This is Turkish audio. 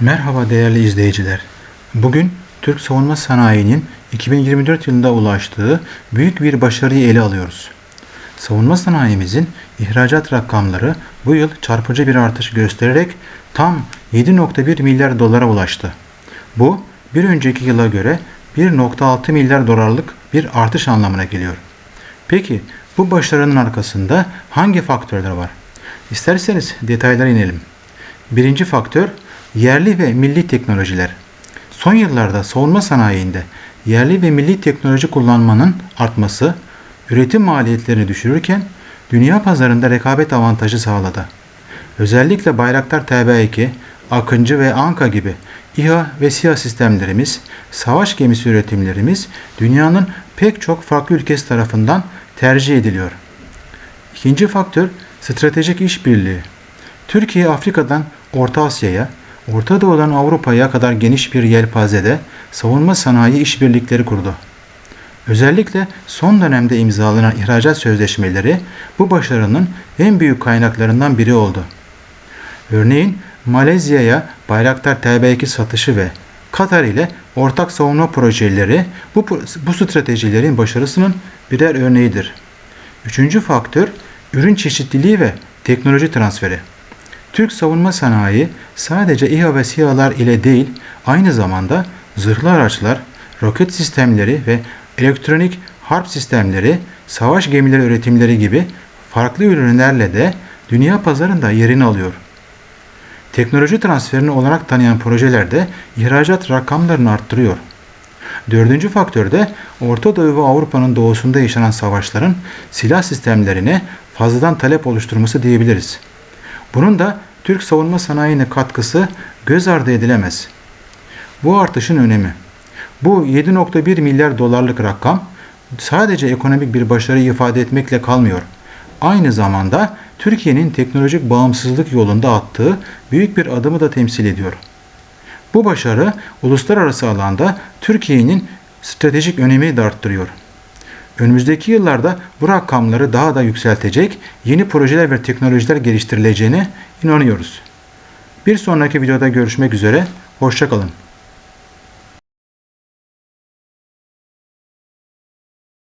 Merhaba değerli izleyiciler. Bugün Türk savunma sanayinin 2024 yılında ulaştığı büyük bir başarıyı ele alıyoruz. Savunma sanayimizin ihracat rakamları bu yıl çarpıcı bir artış göstererek tam 7.1 milyar dolara ulaştı. Bu bir önceki yıla göre 1.6 milyar dolarlık bir artış anlamına geliyor. Peki bu başarının arkasında hangi faktörler var? İsterseniz detaylara inelim. Birinci faktör yerli ve milli teknolojiler. Son yıllarda savunma sanayinde yerli ve milli teknoloji kullanmanın artması üretim maliyetlerini düşürürken dünya pazarında rekabet avantajı sağladı. Özellikle Bayraktar TB2, Akıncı ve Anka gibi İHA ve SİHA sistemlerimiz, savaş gemisi üretimlerimiz dünyanın pek çok farklı ülkesi tarafından tercih ediliyor. İkinci faktör stratejik işbirliği. Türkiye Afrika'dan Orta Asya'ya, Orta Doğu'dan Avrupa'ya kadar geniş bir yelpazede savunma sanayi işbirlikleri kurdu. Özellikle son dönemde imzalanan ihracat sözleşmeleri bu başarının en büyük kaynaklarından biri oldu. Örneğin Malezya'ya Bayraktar TB2 satışı ve Katar ile ortak savunma projeleri bu, bu stratejilerin başarısının birer örneğidir. Üçüncü faktör ürün çeşitliliği ve teknoloji transferi. Türk savunma sanayi sadece İHA ve SİHA'lar ile değil, aynı zamanda zırhlı araçlar, roket sistemleri ve elektronik harp sistemleri, savaş gemileri üretimleri gibi farklı ürünlerle de dünya pazarında yerini alıyor. Teknoloji transferini olarak tanıyan projeler de ihracat rakamlarını arttırıyor. Dördüncü faktör de Orta Doğu ve Avrupa'nın doğusunda yaşanan savaşların silah sistemlerine fazladan talep oluşturması diyebiliriz. Bunun da Türk savunma sanayine katkısı göz ardı edilemez. Bu artışın önemi. Bu 7.1 milyar dolarlık rakam sadece ekonomik bir başarı ifade etmekle kalmıyor. Aynı zamanda Türkiye'nin teknolojik bağımsızlık yolunda attığı büyük bir adımı da temsil ediyor. Bu başarı uluslararası alanda Türkiye'nin stratejik önemini de arttırıyor. Önümüzdeki yıllarda bu rakamları daha da yükseltecek yeni projeler ve teknolojiler geliştirileceğine inanıyoruz. Bir sonraki videoda görüşmek üzere, hoşçakalın.